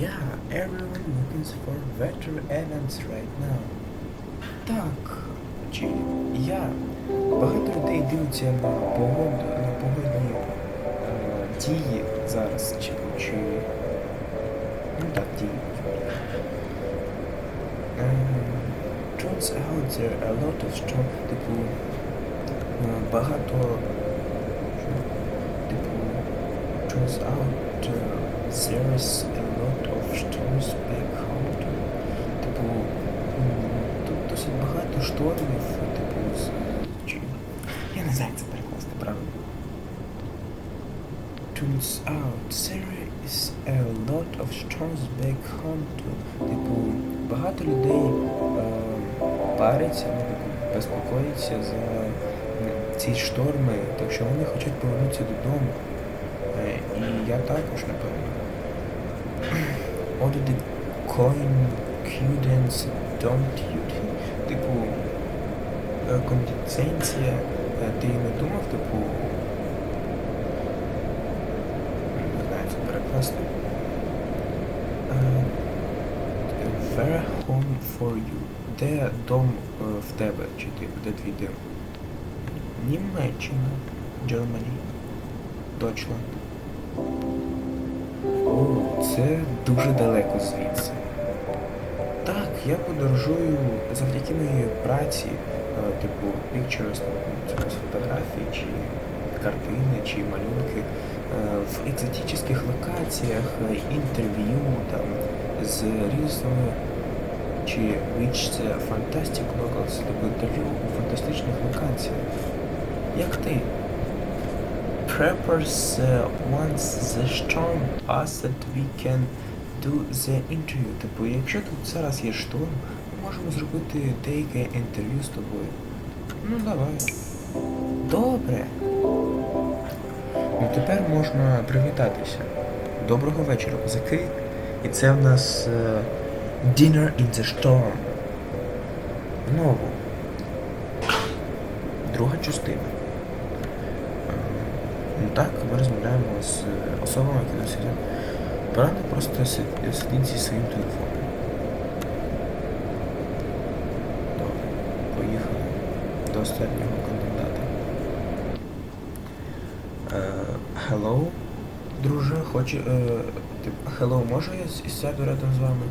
Yeah, everyone looking for weather events right now. Так, чи я. Багато людей дивляться на погоду, на погодні е, дії зараз, чи, чи ну так, дії. Е, Turns out there are a lot of storm, типу, е, багато, що, типу, turns out uh, there is a lot storms. Типу, тут досить багато штормів, типу, з, я не знаю, це перекласти, правильно. Turns out there is a lot of storms back home too. Типу, багато людей е, паряться, ну, типу, за ці шторми, так що вони хочуть повернутися додому. Е, І я також, напевно. Order the coin cudence don't you think? Типу, е, кондиценція, е, ти не думав, типу. Не знаю, як це перекласти. Е, Where home for you? Де дом е, в тебе, чи типу, де твій дім? Німеччина, Germany, Deutschland. О, це дуже далеко звідси. Так, я подорожую завдяки моїй праці, е, типу pictures, ну, фотографії, чи картини, чи малюнки, е, в екзотичних локаціях, е, інтерв'ю там з різними чи which це fantastic locals, тобто інтерв'ю у фантастичних локаціях. Як ти? Preppers uh, once the storm passed we can do the interview. Типу, якщо тут зараз є шторм, ми можемо зробити деяке інтерв'ю з тобою. Ну давай. Добре. Ну тепер можна привітатися. Доброго вечора, козаки. І це в нас е, Dinner in the Storm. Знову. Друга частина. Е, Ну так, ми розмовляємо з е, особами, які сидять. Правда, просто сидить зі своїм телефоном. Добре, поїхали до останнього кандидата. Е, Hello, друже, хочу. Е, тип, hello, може я сяду рядом з вами?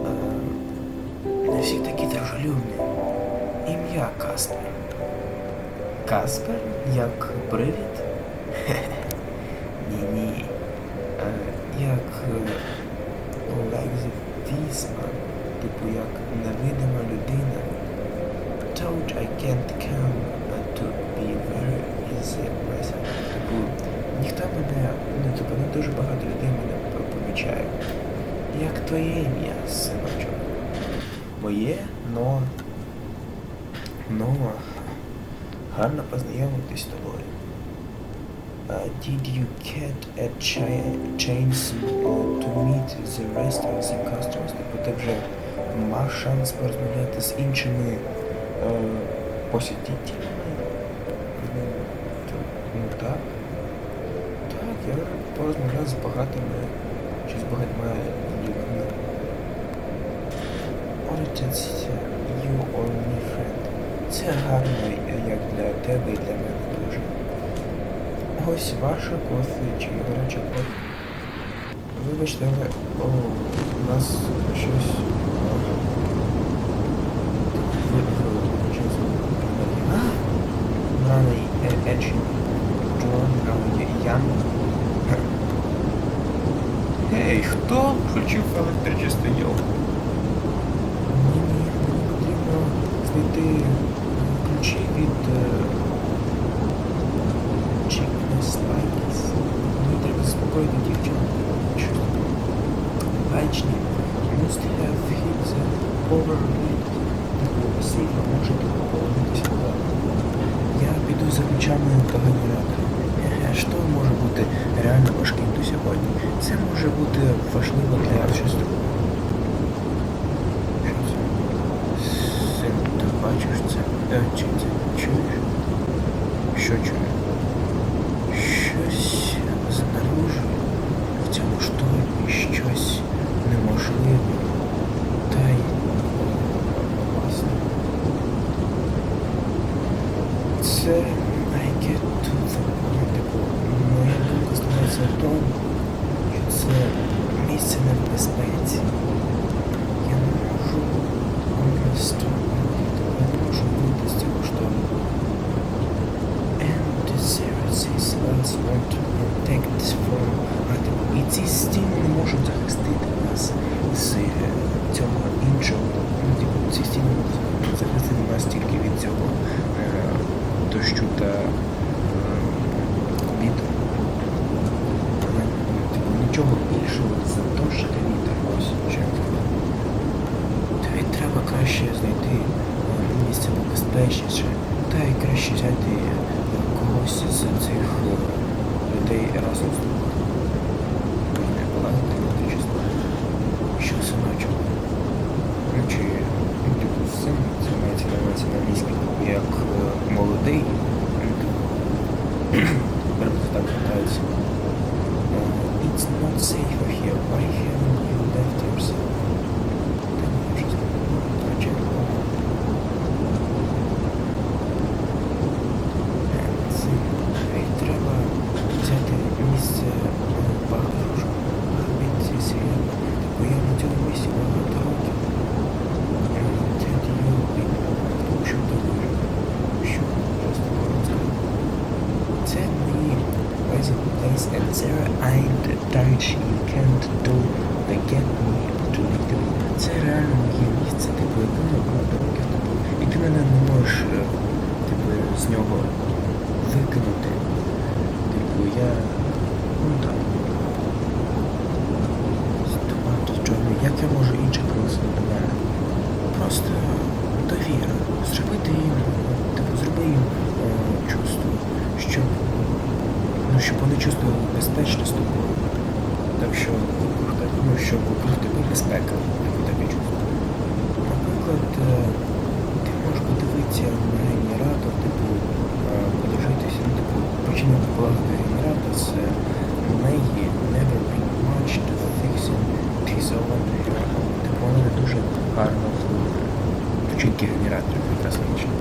Е, не всі такі дружелюбні. Ім'я Каспер. Каспер? Як привід? Ні-ні. Е, як е, Олег Вісман, типу як невидима людина. Told I can't come to be very easy myself. Типу, ніхто мене, ну типу, не дуже багато людей мене помічає. Як твоє ім'я, синочок? Моє, но... Но... Гарно познайомитись з тобою. Uh, did you get a cha- chance uh, to meet the rest of the customers? Тобто ти вже мав шанс порозмовляти з іншими е, посетителями? Ну, так. Так, я порозмовляв з багатими чи з багатьма людьми. Отець, you or me friend. Це гарно як для тебе і для мене дуже. Ось ваша кофе чи гаряча кофе. Вибачте, але о, у нас щось. о, ви- ви- щось. А! Раний е- Еджі. Джон, раний Ян. Гей, хто включив електричний йол? Ні, ні, мені потрібно знайти від е, Chicken Spikes. Мені треба заспокоїти дівчинку. Щось Must have hit the overhead. Такого сильно може тут. Я піду за ключами до генератора. Що може бути реально важким до сьогодні? Це може бути важливо для це? Син, ти бачиш це? Е, чи це чуєш? Що чую? Щось знаружи в цьому штормі щось неможливе. Та й власне. Це the point, типу, моя думка складається в тому, що це місце небезпеці. Я не можу просто я не можу вийти з цього шторму. And the Saracens once want to protect from атому. І ці стіни не можуть захистити нас з е, цього іншого. Ну, типу, ці стіни можуть захистити нас тільки від цього е, дощу та е, вітру. Але нічого більшого за дощ та вітер. Ось що. Тобі треба краще знайти місце безпечніше, та й краще взяти е, когось з цих е, людей разом з тобою. Не балакати не чесно. Що синочок? Ну чи ну, типу, син, це мається на увазі на англійській, як е, молодий, ну, типу, приблизно так питається. It's not safe here. Why haven't you left yourself? Та ні, я вже знаю. Короче, це і треба взяти місце багажу. Робіть серйозно. Бо я на цьому місці багато років. Я дяді Юлі, тому що думаю, що просто можна сказати. Це мої present place and Sarah and Dutch you can't do they get me to leave them. Це реально моє місце, типу, яке я багато років тобі. І ти мене не можеш е, типу, з нього викинути. Типу, я. Ну так. Ступати чого. Як я можу інших пригласити до мене? Просто довіра. Зробити їм, типу, зроби їм е, чувство, щоб, ну, щоб вони чувствували безпечно з тобою. Так що, ну, щоб вокруг тебе безпека, типу таке чувство. Наприклад, е, ти можеш подивитися на генератор, типу, е, подивитися, ну, типу, починати полагати генератор з неї never been much to fixing this own Типу вони не дуже гарно. Вчинки генераторів якраз логічно.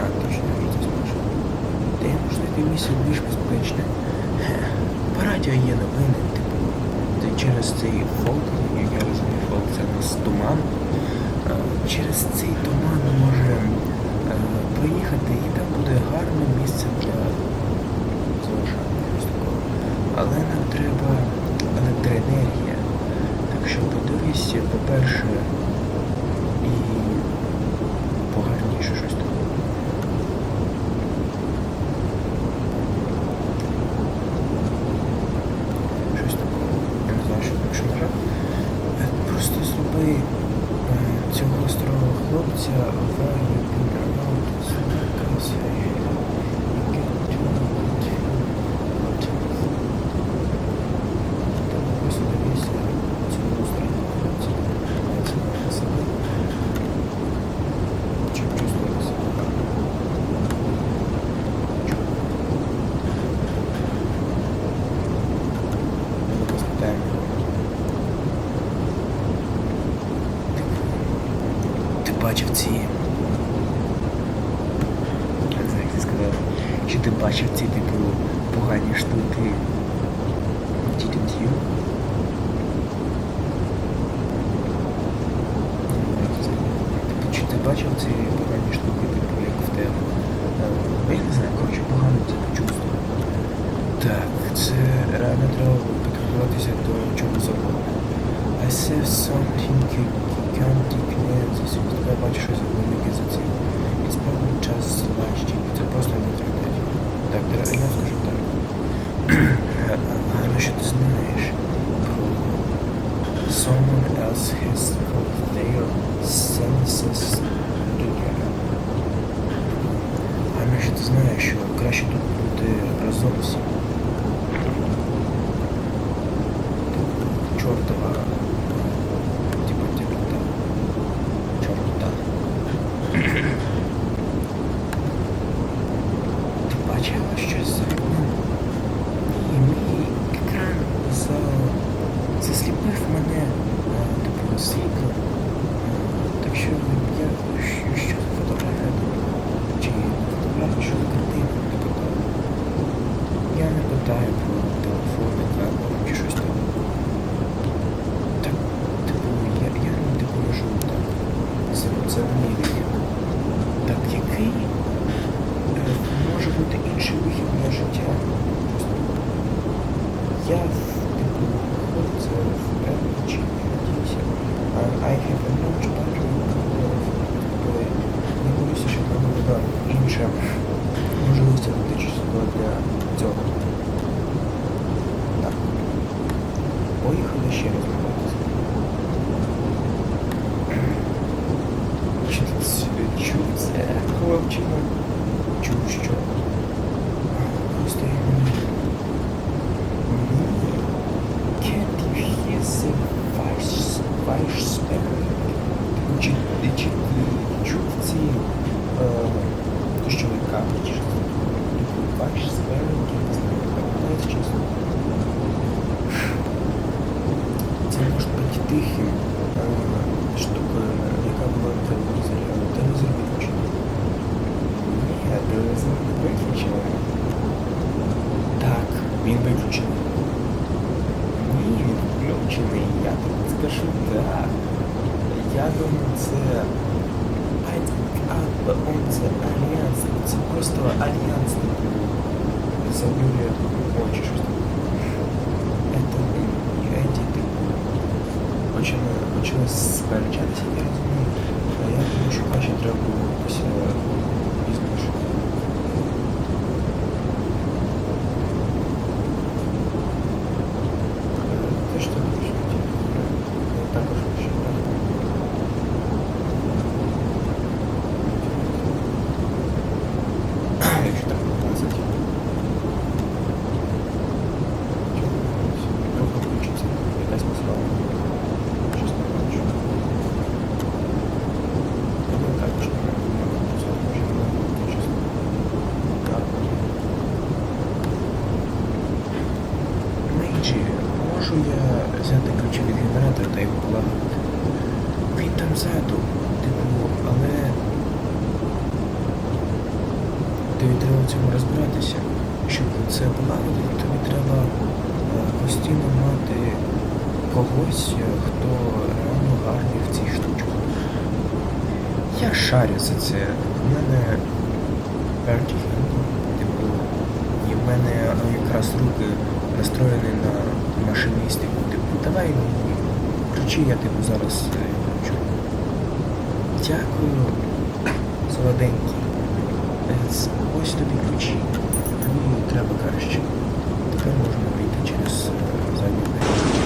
А, точно, я вже це зможу. Де я можу знайти місце більш безпечне? По радіо є новини, типу, де через цей фолк, як я розумію, фолк це нас туман. Е, Через цей туман може е, проїхати і подивись, Бачив ці. Як ти сказав. Чи ти бачив ці, типу, погані штуки? Didn't you? Чи ти бачив ці погані штуки, типу, як в тебе? Е, Я не знаю, коротше, погано це почувство. Так, це реально треба підготуватися до чого завгодно. I said something поїхали ще раз. За заявляет, хочешь это не эти ты. Почему почему сперчать себе? Я думаю, що краще треба було якось треба в цьому розбиратися. Щоб це полагодити, тобі треба е, постійно мати когось, е, хто реально гарний в цій штучці. Я шарю за це. У мене типу, і в мене ну, якраз руки настроєні на машиністику. Типу, давай ну, мені ключі, я типу зараз е, включу. Дякую, солоденький. Ось тобі ключі. Мені треба краще. Тепер можна вийти через задню.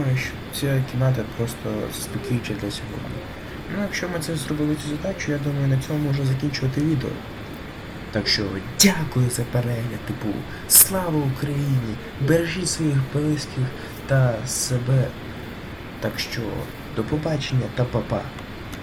думаю, що ця кімната просто спокійча для сьогодні. Ну, якщо ми це зробили цю задачу, я думаю, на цьому можна закінчувати відео. Так що дякую за перегляд, типу, слава Україні! Бережіть своїх близьких та себе. Так що до побачення та па-па.